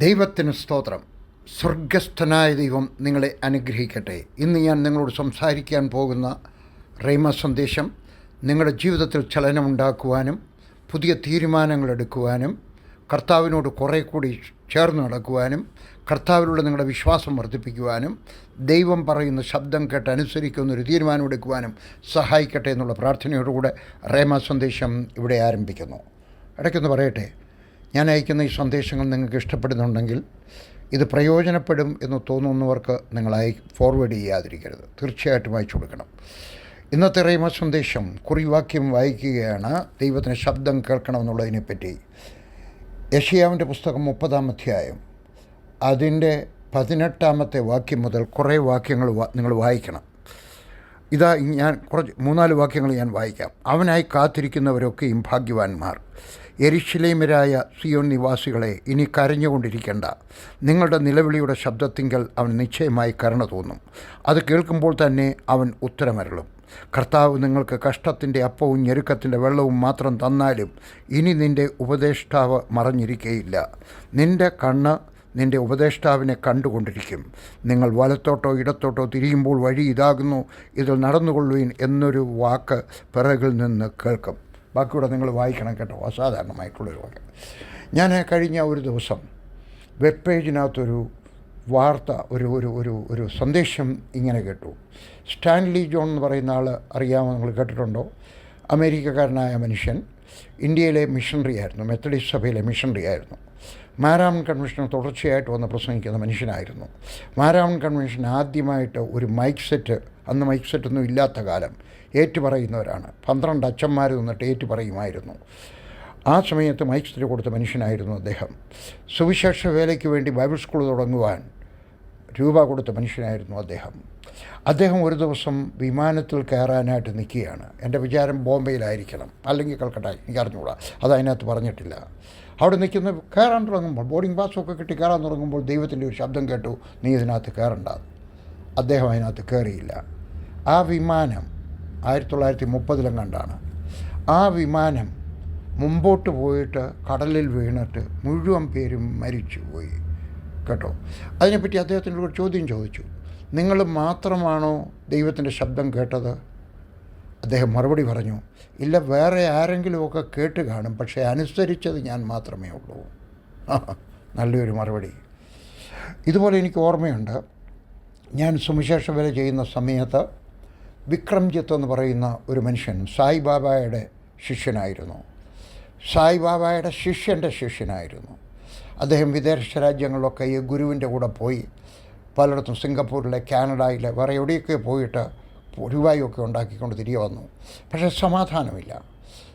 ദൈവത്തിന് സ്തോത്രം. സ്വർഗസ്ഥനായ ദൈവം നിങ്ങളെ അനുഗ്രഹിക്കട്ടെ. ഇന്ന് ഞാൻ നിങ്ങളോട് സംസാരിക്കാൻ പോകുന്ന റേമ സന്ദേശം നിങ്ങളുടെ ജീവിതത്തിൽ ചലനമുണ്ടാക്കുവാനും പുതിയ തീരുമാനങ്ങൾ എടുക്കുവാനും കർത്താവിനോട് കുറേ കൂടി ചേർന്ന് നടക്കുവാനും കർത്താവിലുള്ള നിങ്ങളുടെ വിശ്വാസം വർദ്ധിപ്പിക്കുവാനും ദൈവം പറയുന്ന ശബ്ദം കേട്ട് അനുസരിക്കുന്ന ഒരു തീരുമാനം എടുക്കുവാനും സഹായിക്കട്ടെ എന്നുള്ള പ്രാർത്ഥനയോടുകൂടെ റേമ സന്ദേശം ഇവിടെ ആരംഭിക്കുന്നു. ഇടയ്ക്കൊന്ന് പറയട്ടെ? ഞാൻ അയക്കുന്ന ഈ സന്ദേശങ്ങൾ നിങ്ങൾക്ക് ഇഷ്ടപ്പെടുന്നുണ്ടെങ്കിൽ ഇത് പ്രയോജനപ്പെടും എന്ന് തോന്നുന്നവർക്ക് നിങ്ങൾ അയ ഫോർവേഡ് ചെയ്യാതിരിക്കരുത്. തീർച്ചയായിട്ടും അയച്ചു കൊടുക്കണം. ഇന്നത്തെ റേമ സന്ദേശം കുറിവാക്യം വായിക്കുകയാണ്. ദൈവത്തിന് ശബ്ദം കേൾക്കണമെന്നുള്ളതിനെപ്പറ്റി യഷിയാവിന്റെ പുസ്തകം മുപ്പതാം അധ്യായം. അതിന്റെ പതിനെട്ടാമത്തെ വാക്യം മുതൽ കുറേ വാക്യങ്ങൾ നിങ്ങൾ വായിക്കണം. ഇതാ ഞാൻ കുറച്ച് മൂന്നാൽ വാക്യങ്ങൾ ഞാൻ വായിക്കാം. അവനായി കാത്തിരിക്കുന്നവരൊക്കെയും ഭാഗ്യവാന്മാർ എരിശിലേമരായ സിയോൺ നിവാസികളെ ഇനി കരഞ്ഞുകൊണ്ടിരിക്കേണ്ട. നിങ്ങളുടെ നിലവിളിയുടെ ശബ്ദത്തിങ്കൽ അവൻ നിശ്ചയമായി കരുണ തോന്നും. അത് കേൾക്കുമ്പോൾ തന്നെ അവൻ ഉത്തരമരളും. കർത്താവ് നിങ്ങൾക്ക് കഷ്ടത്തിന്റെ അപ്പവും ഞെരുക്കത്തിന്റെ വെള്ളവും മാത്രം തന്നാലും ഇനി നിന്റെ ഉപദേഷ്ടാവ് മറഞ്ഞിരിക്കുകയില്ല നിന്റെ കണ്ണ് നിന്റെ ഉപദേഷ്ടാവിനെ കണ്ടുകൊണ്ടിരിക്കും. നിങ്ങൾ വലത്തോട്ടോ ഇടത്തോട്ടോ തിരിയുമ്പോൾ വഴി ഇതാകുന്നു. ഇതിൽ നടന്നുകൊള്ളുവിൻ എന്നൊരു വാക്ക് പിറകിൽ നിന്ന് കേൾക്കും. ബാക്കിയൂടെ നിങ്ങൾ വായിക്കണം കേട്ടോ. അസാധാരണമായിട്ടുള്ളൊരു വാക്ക്. ഞാൻ കഴിഞ്ഞ ഒരു ദിവസം വെബ് പേജിനകത്തൊരു വാർത്ത ഒരു ഒരു ഒരു ഒരു സന്ദേശം ഇങ്ങനെ കേട്ടു. സ്റ്റാൻലി ജോൺ എന്ന് പറയുന്ന ആൾ അറിയാമോ? നിങ്ങൾ കേട്ടിട്ടുണ്ടോ? അമേരിക്കക്കാരനായ മനുഷ്യൻ ഇന്ത്യയിലെ മിഷണറി ആയിരുന്നു മെത്തഡിസ്റ്റ് സഭയിലെ മിഷണറി ആയിരുന്നു മാരാമൺ കൺവെൻഷൻ തുടർച്ചയായിട്ട് വന്ന് പ്രസംഗിക്കുന്ന മനുഷ്യനായിരുന്നു. മാരാമൺ കൺവെൻഷൻ ആദ്യമായിട്ട് ഒരു മൈക്ക് സെറ്റ് അന്ന് മൈക്ക് സെറ്റൊന്നും ഇല്ലാത്ത കാലം ഏറ്റുപറയുന്നവരാണ്. പന്ത്രണ്ട് അച്ഛന്മാർ നിന്നിട്ട് ഏറ്റുപറയുമായിരുന്നു. ആ സമയത്ത് മൈക്ക് സെറ്റ് കൊടുത്ത മനുഷ്യനായിരുന്നു അദ്ദേഹം. സുവിശേഷ വേലയ്ക്ക് വേണ്ടി ബൈബിൾ സ്കൂൾ തുടങ്ങുവാൻ രൂപ കൊടുത്ത മനുഷ്യനായിരുന്നു അദ്ദേഹം. അദ്ദേഹം ഒരു ദിവസം വിമാനത്തിൽ കയറാനായിട്ട് നിൽക്കുകയാണ്. എന്റെ വിചാരം ബോംബെയിലായിരിക്കണം. അല്ലെങ്കിൽ കൽക്കട്ട എനിക്ക് അറിഞ്ഞുകൂടാ. അത് അതിനകത്ത് പറഞ്ഞിട്ടില്ല. അവിടെ നിൽക്കുന്ന കയറാൻ തുടങ്ങുമ്പോൾ ബോർഡിംഗ് പാസ്സൊക്കെ കിട്ടി കയറാൻ തുടങ്ങുമ്പോൾ ദൈവത്തിന്റെ ഒരു ശബ്ദം കേട്ടു നീ ഇതിനകത്ത് കയറണ്ട. അദ്ദേഹം അതിനകത്ത് കയറിയില്ല. ആ വിമാനം ആയിരത്തി തൊള്ളായിരത്തി മുപ്പതിലും കണ്ടാണ് ആ വിമാനം മുമ്പോട്ട് പോയിട്ട് കടലിൽ വീണിട്ട് മുഴുവൻ പേരും മരിച്ചു പോയി കേട്ടോ? അതിനെപ്പറ്റി അദ്ദേഹത്തിനോട് ചോദ്യം ചോദിച്ചു. നിങ്ങൾ മാത്രമാണോ ദൈവത്തിന്റെ ശബ്ദം കേട്ടത്? അദ്ദേഹം മറുപടി പറഞ്ഞു ഇല്ല വേറെ ആരെങ്കിലുമൊക്കെ കേട്ട് കാണും പക്ഷേ അനുസരിച്ചത് ഞാൻ മാത്രമേ ഉള്ളൂ. നല്ലൊരു മറുപടി. ഇതുപോലെ എനിക്ക് ഓർമ്മയുണ്ട്. ഞാൻ സുവിശേഷ വില ചെയ്യുന്ന സമയത്ത് വിക്രംജിത്ത് എന്ന് പറയുന്ന ഒരു മനുഷ്യൻ സായിബാബായുടെ ശിഷ്യനായിരുന്നു. സായിബാബായുടെ ശിഷ്യന്റെ ശിഷ്യനായിരുന്നു. അദ്ദേഹം വിദേശ രാജ്യങ്ങളിലൊക്കെ ഈ ഗുരുവിന്റെ കൂടെ പോയി പലയിടത്തും സിംഗപ്പൂരിലെ കാനഡയിലെ വേറെ എവിടെയൊക്കെ പോയിട്ട് രൂപായൊക്കെ ഉണ്ടാക്കിക്കൊണ്ട് തിരികെ വന്നു. പക്ഷേ സമാധാനമില്ല.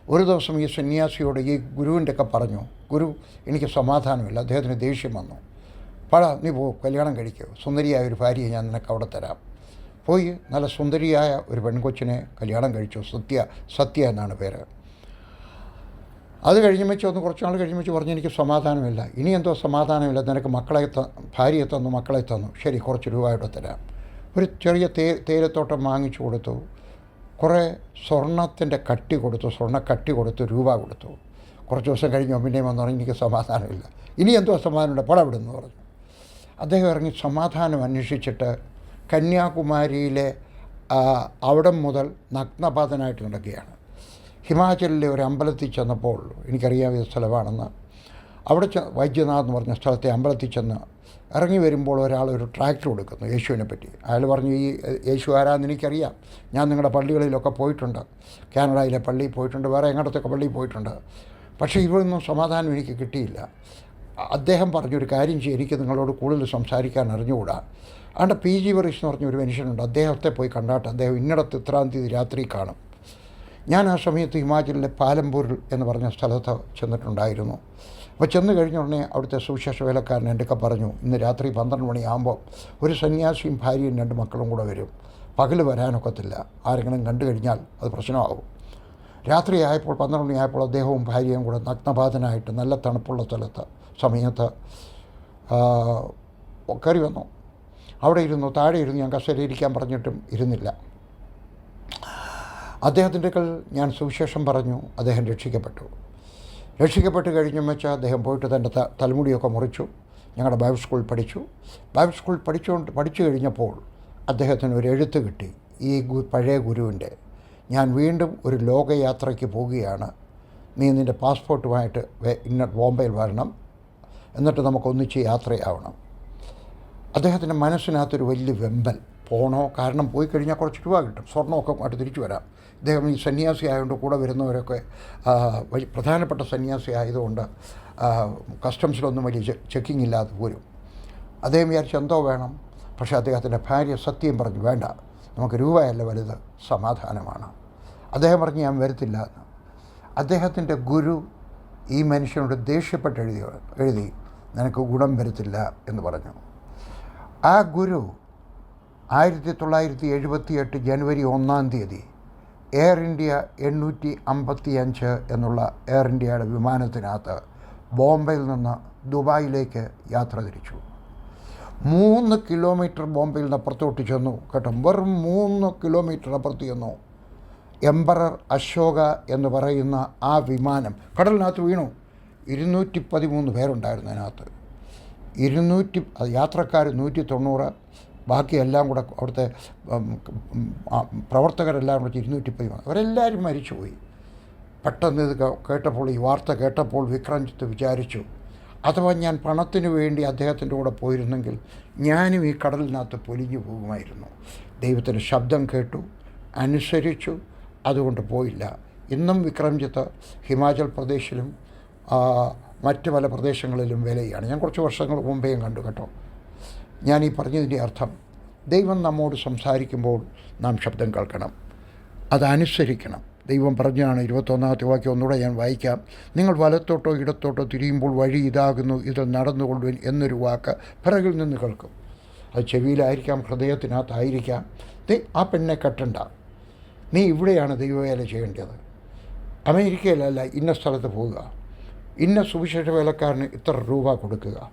ഒരു ദിവസം ഈ സന്യാസിയോട് ഈ ഗുരുവിന്റെ ഒക്കെ പറഞ്ഞു ഗുരു എനിക്ക് സമാധാനമില്ല അദ്ദേഹത്തിന് ദേഷ്യം വന്നു. പഴ നീ പോ കല്യാണം കഴിക്കൂ. സുന്ദരിയായ ഒരു ഭാര്യയെ ഞാൻ നിനക്ക് അവിടെ തരാം. പോയി നല്ല സുന്ദരിയായ ഒരു പെൺകൊച്ചിനെ കല്യാണം കഴിച്ചു സത്യ സത്യ എന്നാണ് പേര്. അത് കഴിഞ്ഞ് വെച്ച് ഒന്ന് കുറച്ച് നാൾ കഴിഞ്ഞ് വെച്ച് പറഞ്ഞ് എനിക്ക് സമാധാനമില്ല. ഇനി എന്തോ സമാധാനമില്ല. നിനക്ക് മക്കളെ ഭാര്യയെ തന്നു മക്കളെ തന്നു. ശരി കുറച്ച് രൂപ ഇവിടെ തരാം. ഒരു ചെറിയ തേ തേയിലത്തോട്ടം വാങ്ങിച്ചു കൊടുത്തു. കുറേ സ്വർണത്തിന്റെ കട്ടി കൊടുത്തു സ്വർണ കട്ടി കൊടുത്തു രൂപ കൊടുത്തു. കുറച്ച് ദിവസം കഴിഞ്ഞ് പിന്നെയും വന്നു പറഞ്ഞു എനിക്ക് സമാധാനമില്ല. ഇനി എന്തോ സമാധാനമുണ്ട്? പട വിടുന്നു പറഞ്ഞു. അദ്ദേഹം ഇറങ്ങി സമാധാനം അന്വേഷിച്ചിട്ട് കന്യാകുമാരിയിലെ അവിടം മുതൽ നഗ്നപാതനായിട്ട് നടക്കുകയാണ്. ഹിമാചലിലെ ഒരു അമ്പലത്തിൽ ചെന്നപ്പോൾ എനിക്കറിയാവുന്ന സ്ഥലമാണെന്ന് അവിടെ ചെ വൈദ്യനാഥ് എന്ന് പറഞ്ഞ സ്ഥലത്തെ അമ്പലത്തിൽ ചെന്ന് ഇറങ്ങി വരുമ്പോൾ ഒരാൾ ഒരു ട്രാക്ടർ കൊടുക്കുന്നു യേശുവിനെ പറ്റി. അയാൾ പറഞ്ഞു ഈ യേശു ആരാന്ന് എനിക്കറിയാം. ഞാൻ നിങ്ങളുടെ പള്ളികളിലൊക്കെ പോയിട്ടുണ്ട്. കാനഡയിലെ പള്ളിയിൽ പോയിട്ടുണ്ട് വേറെ എങ്ങോട്ടൊക്കെ പള്ളിയിൽ പോയിട്ടുണ്ട്. പക്ഷേ ഇവിടുന്നും സമാധാനം എനിക്ക് കിട്ടിയില്ല. അദ്ദേഹം പറഞ്ഞൊരു കാര്യം ചെയ്യും എനിക്ക് നിങ്ങളോട് കൂടുതൽ സംസാരിക്കാൻ അറിഞ്ഞുകൂടാ. അതുകൊണ്ട് പി ജി വറീഷ് എന്ന് പറഞ്ഞൊരു മനുഷ്യനുണ്ട്. അദ്ദേഹത്തെ പോയി കണ്ടാട്ട് അദ്ദേഹം ഇന്നിടത്ത് ഇത്രാം തീയതി രാത്രി കാണും. ഞാൻ ആ സമയത്ത് ഹിമാചലിലെ പാലംപൂരിൽ എന്ന് പറഞ്ഞ സ്ഥലത്ത് ചെന്നിട്ടുണ്ടായിരുന്നു. അപ്പോൾ ചെന്ന് കഴിഞ്ഞ ഉടനെ അവിടുത്തെ സുവിശേഷ വേലക്കാരൻ എന്റെ ഒക്കെ പറഞ്ഞു ഇന്ന് രാത്രി പന്ത്രണ്ട് മണിയാകുമ്പോൾ ഒരു സന്യാസിയും ഭാര്യയും രണ്ട് മക്കളും കൂടെ വരും. പകൽ വരാനൊക്കത്തില്ല. ആരെങ്കിലും കണ്ടു കഴിഞ്ഞാൽ അത് പ്രശ്നമാകും. രാത്രിയായപ്പോൾ പന്ത്രണ്ട് മണിയായപ്പോൾ അദ്ദേഹവും ഭാര്യയും കൂടെ നഗ്നപാതനായിട്ട് നല്ല തണുപ്പുള്ള സ്ഥലത്ത് സമയത്ത് കയറി വന്നു. അവിടെ ഇരുന്നു. താഴെ ഇരുന്ന് ഞാൻ കസേരയിരിക്കാൻ പറഞ്ഞിട്ടും ഇരുന്നില്ല. അദ്ദേഹത്തിന്റെ കൽ ഞാൻ സുവിശേഷം പറഞ്ഞു അദ്ദേഹം രക്ഷിക്കപ്പെട്ടു. രക്ഷിക്കപ്പെട്ട് കഴിഞ്ഞ വെച്ചാൽ അദ്ദേഹം പോയിട്ട് തന്റെ തലമുടിയൊക്കെ മുറിച്ചു ഞങ്ങളുടെ ബൈബിൾ സ്കൂളിൽ പഠിച്ചു. ബൈബിൾ സ്കൂൾ പഠിച്ചുകൊണ്ട് പഠിച്ചു കഴിഞ്ഞപ്പോൾ അദ്ദേഹത്തിന് ഒരു എഴുത്ത് കിട്ടി ഈ പഴയ ഗുരുവിന്റെ. ഞാൻ വീണ്ടും ഒരു ലോകയാത്രയ്ക്ക് പോവുകയാണ്. നീ നിന്റെ പാസ്പോർട്ടുമായിട്ട് ഇന്ന ബോംബെയിൽ വരണം. എന്നിട്ട് നമുക്ക് ഒന്നിച്ച് യാത്രയാവണം. അദ്ദേഹത്തിന്റെ മനസ്സിനകത്തൊരു വലിയ വെമ്പൽ. പോണോ? കാരണം പോയി കഴിഞ്ഞാൽ കുറച്ച് രൂപ കിട്ടും. സ്വർണമൊക്കെ അങ്ങോട്ട് തിരിച്ചു വരാം. ഇദ്ദേഹം ഈ സന്യാസി ആയതുകൊണ്ട് കൂടെ വരുന്നവരൊക്കെ വലിയ പ്രധാനപ്പെട്ട സന്യാസി ആയതുകൊണ്ട് കസ്റ്റംസിലൊന്നും വലിയ ചെക്കിംഗ് ഇല്ലാതെ പോരും. അദ്ദേഹം വിചാരിച്ച് എന്തോ വേണം. പക്ഷേ അദ്ദേഹത്തിന്റെ ഭാര്യ സത്യം പറഞ്ഞു വേണ്ട നമുക്ക് രൂപയല്ല വലുത് സമാധാനമാണ്. അദ്ദേഹം പറഞ്ഞ് ഞാൻ വരത്തില്ല. അദ്ദേഹത്തിന്റെ ഗുരു ഈ മനുഷ്യനോട് ദേഷ്യപ്പെട്ട് എഴുതി എഴുതി നിനക്ക് ഗുണം വരത്തില്ല എന്ന് പറഞ്ഞു. ആ ഗുരു ആയിരത്തി തൊള്ളായിരത്തി എഴുപത്തി എട്ട് ജനുവരി ഒന്നാം തീയതി എയർ ഇന്ത്യ എണ്ണൂറ്റി അമ്പത്തി അഞ്ച് എന്നുള്ള എയർ ഇന്ത്യയുടെ വിമാനത്തിനകത്ത് ബോംബെയിൽ നിന്ന് ദുബായിലേക്ക് യാത്ര തിരിച്ചു. മൂന്ന് കിലോമീറ്റർ ബോംബെയിൽ നിന്ന് അപ്പുറത്തോട്ട് ചെന്നു. കേട്ടോ വെറും മൂന്ന് കിലോമീറ്റർ അപ്പുറത്ത് ചെന്നു. എംബറർ അശോക എന്ന് പറയുന്ന ആ വിമാനം കടലിനകത്ത് വീണു. ഇരുന്നൂറ്റി പതിമൂന്ന് പേരുണ്ടായിരുന്നു അതിനകത്ത്. ഇരുന്നൂറ്റി യാത്രക്കാർ നൂറ്റി തൊണ്ണൂറ് ബാക്കി എല്ലാം കൂടെ അവിടുത്തെ പ്രവർത്തകരെല്ലാം കൂടെ ഇരുന്നൂറ്റി പതിമൂന്ന് അവരെല്ലാവരും മരിച്ചുപോയി. പെട്ടെന്ന് ഇത് കേട്ടപ്പോൾ ഈ വാർത്ത കേട്ടപ്പോൾ വിക്രംജിത്ത് വിചാരിച്ചു അഥവാ ഞാൻ പണത്തിന് വേണ്ടി അദ്ദേഹത്തിന്റെ കൂടെ പോയിരുന്നെങ്കിൽ ഞാനും ഈ കടലിനകത്ത് പൊലിഞ്ഞു പോകുമായിരുന്നു. ദൈവത്തിന്റെ ശബ്ദം കേട്ടു അനുസരിച്ചു അതുകൊണ്ട് പോയില്ല. ഇന്നും വിക്രംജിത്ത് ഹിമാചൽ പ്രദേശിലും മറ്റ് പല പ്രദേശങ്ങളിലും വിലയാണ്. ഞാൻ കുറച്ച് വർഷങ്ങൾ മുമ്പേയും കണ്ടു കേട്ടോ. ഞാൻ ഈ പറഞ്ഞതിന്റെ അർത്ഥം. ദൈവം നമ്മോട് സംസാരിക്കുമ്പോൾ നാം ശബ്ദം കേൾക്കണം. അതനുസരിക്കണം. ദൈവം പറഞ്ഞാണ് ഇരുപത്തൊന്നാമത്തെ വാക്യം. ഒന്നുകൂടെ ഞാൻ വായിക്കാം. നിങ്ങൾ വലത്തോട്ടോ ഇടത്തോട്ടോ തിരിയുമ്പോൾ വഴി ഇതാകുന്നു. ഇതിൽ നടന്നുകൊണ്ടു എന്നൊരു വാക്ക് പിറകിൽ നിന്ന് കേൾക്കും. അത് ചെവിയിലായിരിക്കാം ഹൃദയത്തിനകത്തായിരിക്കാം. ആ പെണ്ണെ കെട്ടണ്ട. നീ ഇവിടെയാണ് ദൈവവേല ചെയ്യേണ്ടത്. അമേരിക്കയിലല്ല ഇന്ന സ്ഥലത്ത് പോവുക. ഇന്ന സുവിശേഷ വേലക്കാരന് ഇത്ര രൂപ കൊടുക്കുക.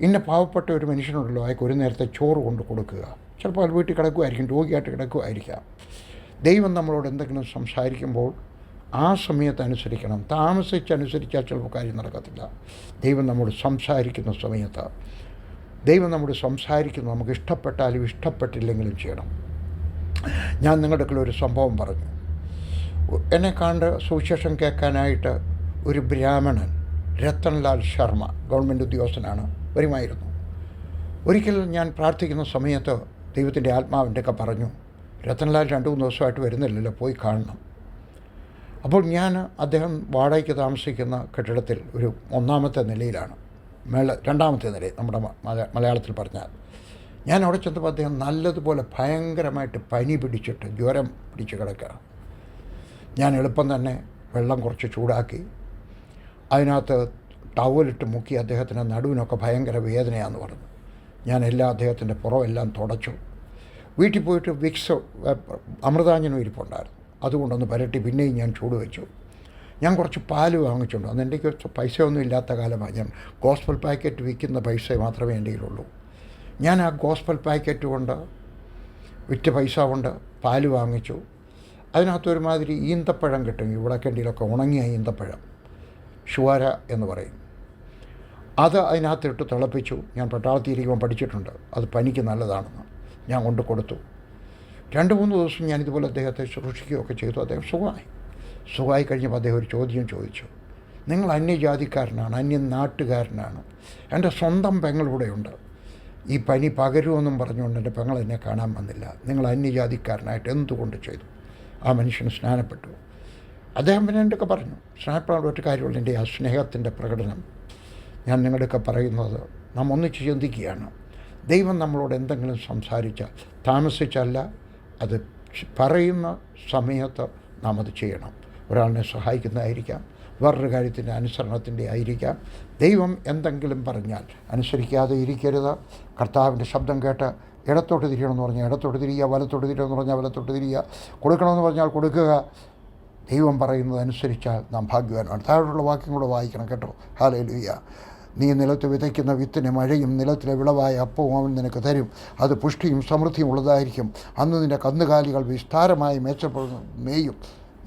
ഇന്ന പാവപ്പെട്ട ഒരു മനുഷ്യനുണ്ടല്ലോ അയാൾക്ക് ഒരു നേരത്തെ ചോറ് കൊണ്ട് കൊടുക്കുക. ചിലപ്പോൾ അത് വീട്ടിൽ കിടക്കുമായിരിക്കും രോഗിയായിട്ട് കിടക്കുമായിരിക്കാം. ദൈവം നമ്മളോട് എന്തെങ്കിലും സംസാരിക്കുമ്പോൾ ആ സമയത്ത് അനുസരിക്കണം താമസിച്ചനുസരിച്ചാൽ ചിലപ്പോൾ കാര്യം നടക്കത്തില്ല. ദൈവം നമ്മോട് സംസാരിക്കുന്ന സമയത്ത്. ദൈവം നമ്മോട് സംസാരിക്കുന്നു നമുക്ക് ഇഷ്ടപ്പെട്ടാലും ഇഷ്ടപ്പെട്ടില്ലെങ്കിലും ചെയ്യണം. ഞാൻ നിങ്ങളുടെ ഒരു സംഭവം പറഞ്ഞു. എന്നെ കണ്ട് സുവിശേഷം കേൾക്കാനായിട്ട് ഒരു ബ്രാഹ്മണൻ രത്തൻലാൽ ശർമ്മ ഗവൺമെന്റ് ഉദ്യോഗസ്ഥനാണ്. വരുമായിരുന്നു. ഒരിക്കൽ ഞാൻ പ്രാർത്ഥിക്കുന്ന സമയത്ത് ദൈവത്തിന്റെ ആത്മാവിന്റെ ഒക്കെ പറഞ്ഞു രത്തൻലാൽ രണ്ട് മൂന്ന് ദിവസമായിട്ട് വരുന്നില്ലല്ലോ പോയി കാണണം. അപ്പോൾ ഞാൻ അദ്ദേഹം വാടകയ്ക്ക് താമസിക്കുന്ന കെട്ടിടത്തിൽ ഒരു ഒന്നാമത്തെ നിലയിലാണ്. മേള രണ്ടാമത്തെ നിലയിൽ നമ്മുടെ മലയാളത്തിൽ പറഞ്ഞാൽ. ഞാൻ അവിടെ ചെന്നപ്പോൾ അദ്ദേഹം നല്ലതുപോലെ ഭയങ്കരമായിട്ട് പനി പിടിച്ചിട്ട് ജ്വരം പിടിച്ച് കിടക്കുക. ഞാൻ എളുപ്പം തന്നെ വെള്ളം കുറച്ച് ചൂടാക്കി അതിനകത്ത് ടവലിട്ട് മുക്കി അദ്ദേഹത്തിന്റെ നടുവിനൊക്കെ ഭയങ്കര വേദനയാണെന്ന് പറഞ്ഞു. ഞാൻ എല്ലാ അദ്ദേഹത്തിന്റെ പുറമെല്ലാം തുടച്ചു. വീട്ടിൽ പോയിട്ട് വിക്സ് അമൃതാഞ്ജനും ഇരിപ്പുണ്ടായിരുന്നു. അതുകൊണ്ടൊന്ന് പരട്ടി പിന്നെയും ഞാൻ ചൂട് വെച്ചു. ഞാൻ കുറച്ച് പാൽ വാങ്ങിച്ചുണ്ട് അന്ന് എന്റെ പൈസ പൈസയൊന്നും ഇല്ലാത്ത കാലമാണ്. ഞാൻ ഗോസ്പൽ പാക്കറ്റ് വിൽക്കുന്ന പൈസ മാത്രമേ എന്റെ കയ്യിലുള്ളൂ. ഞാൻ ആ ഗോസ്പൽ പാക്കറ്റ് കൊണ്ട് വിറ്റ പൈസ കൊണ്ട് പാൽ വാങ്ങിച്ചു. അതിനകത്ത് ഒരുമാതിരി ഈന്തപ്പഴം കിട്ടും. ഇവിടെ കണ്ടിയിലൊക്കെ ഉണങ്ങിയ ഈന്തപ്പഴം. ഷുവാര എന്ന് പറയും. അത് അതിനകത്തിട്ട് തിളപ്പിച്ചു. ഞാൻ പട്ടാളത്തിൽ ഇരിക്കുമ്പോൾ പഠിച്ചിട്ടുണ്ട്. അത് പനിക്ക് നല്ലതാണെന്ന് ഞാൻ കൊണ്ട് കൊടുത്തു. രണ്ട് മൂന്ന് ദിവസം ഞാൻ ഇതുപോലെ അദ്ദേഹത്തെ ശുശ്രൂഷിക്കുകയൊക്കെ ചെയ്തു. അദ്ദേഹം സുഖമായി. സുഖമായി കഴിഞ്ഞപ്പോൾ അദ്ദേഹം ഒരു ചോദ്യം ചോദിച്ചു. നിങ്ങൾ അന്യജാതിക്കാരനാണ് അന്യ നാട്ടുകാരനാണ് എന്റെ സ്വന്തം പെങ്ങളിവിടെയുണ്ട് ഈ പനി പകരുമെന്നും പറഞ്ഞുകൊണ്ട് എന്റെ പെങ്ങൾ എന്നെ കാണാൻ വന്നില്ല. നിങ്ങൾ അന്യജാതിക്കാരനായിട്ട് എന്തുകൊണ്ട് ചെയ്തു? ആ മനുഷ്യൻ സ്നാനപ്പെട്ടു. അദ്ദേഹം പിന്നെ എന്റെയൊക്കെ പറഞ്ഞു? സ്നാനപ്പെടാൻ ഒരു കാര്യമുള്ള എന്റെ ആ സ്നേഹത്തിന്റെ പ്രകടനം ഞാൻ നിങ്ങളുടെയൊക്കെ പറയുന്നത് നാം ഒന്നിച്ച് ചിന്തിക്കുകയാണ്. ദൈവം നമ്മളോട് എന്തെങ്കിലും സംസാരിച്ചാൽ താമസിച്ചല്ല അത് പറയുന്ന സമയത്ത് നാം അത് ചെയ്യണം. ഒരാളിനെ സഹായിക്കുന്നതായിരിക്കാം വേറൊരു കാര്യത്തിന്റെ അനുസരണത്തിന്റെ ആയിരിക്കാം. ദൈവം എന്തെങ്കിലും പറഞ്ഞാൽ അനുസരിക്കാതെ ഇരിക്കരുത്. കർത്താവിന്റെ ശബ്ദം കേട്ട് ഇടത്തോട്ട് തിരിയണമെന്ന് പറഞ്ഞാൽ ഇടത്തോട്ട് തിരിയുക വലത്തോട്ട് തിരിയണമെന്ന് പറഞ്ഞാൽ വലത്തോട്ട് തിരിയുക കൊടുക്കണമെന്ന് പറഞ്ഞാൽ കൊടുക്കുക. ദൈവം പറയുന്നത് അനുസരിച്ചാൽ നാം ഭാഗ്യവാനാണ്. താഴെയുള്ള വാക്യം കൂടെ വായിക്കണം കേട്ടോ. ഹാലേ ലുയ്യ നീ നിലത്ത് വിതയ്ക്കുന്ന വിത്തിന് മഴയും നിലത്തിലെ വിളവായ അപ്പവും അവൻ നിനക്ക് തരും. അത് പുഷ്ടിയും സമൃദ്ധിയും ഉള്ളതായിരിക്കും. അന്ന് നിന്റെ കന്നുകാലികൾ വിസ്താരമായി മേച്ചപ്പെടുന്ന. മേയും.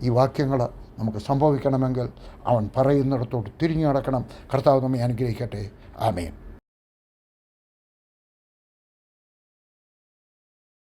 ഈ വാക്യങ്ങൾ നമുക്ക് സംഭവിക്കണമെങ്കിൽ അവൻ പറയുന്നിടത്തോട്ട് തിരിഞ്ഞു നടക്കണം. കർത്താവ് നമ്മെ അനുഗ്രഹിക്കട്ടെ. ആമേൻ.